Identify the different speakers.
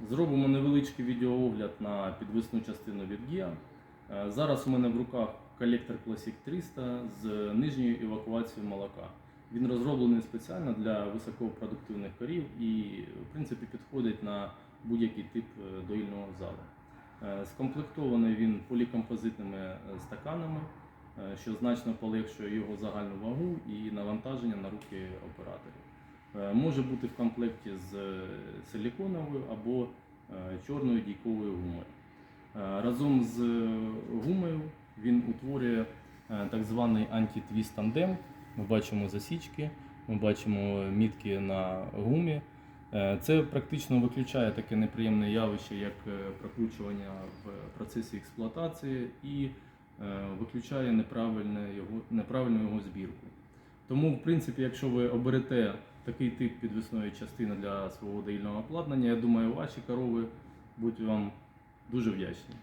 Speaker 1: Зробимо невеличкий відеоогляд на підвисну частину від GIA. Е, Зараз у мене в руках колектор Classic 300 з нижньою евакуацією молока. Він розроблений спеціально для високопродуктивних корів і, в принципі, підходить на будь-який тип е, доїльного залу. Е, Скомплектований він полікомпозитними стаканами, що значно полегшує його загальну вагу і навантаження на руки операторів. Е, Може бути в комплекті з е, силіконовою або е, чорною дійковою гумою. Разом з гумою він утворює так званий антитвіст тандем. Ми бачимо засічки, ми бачимо мітки на гумі. Це практично виключає таке неприємне явище, як прокручування в процесі експлуатації і виключає неправильне його, неправильну його збірку. Тому, в принципі, якщо ви оберете такий тип підвісної частини для свого доїльного обладнання, я думаю, ваші корови будуть вам дуже вдячні.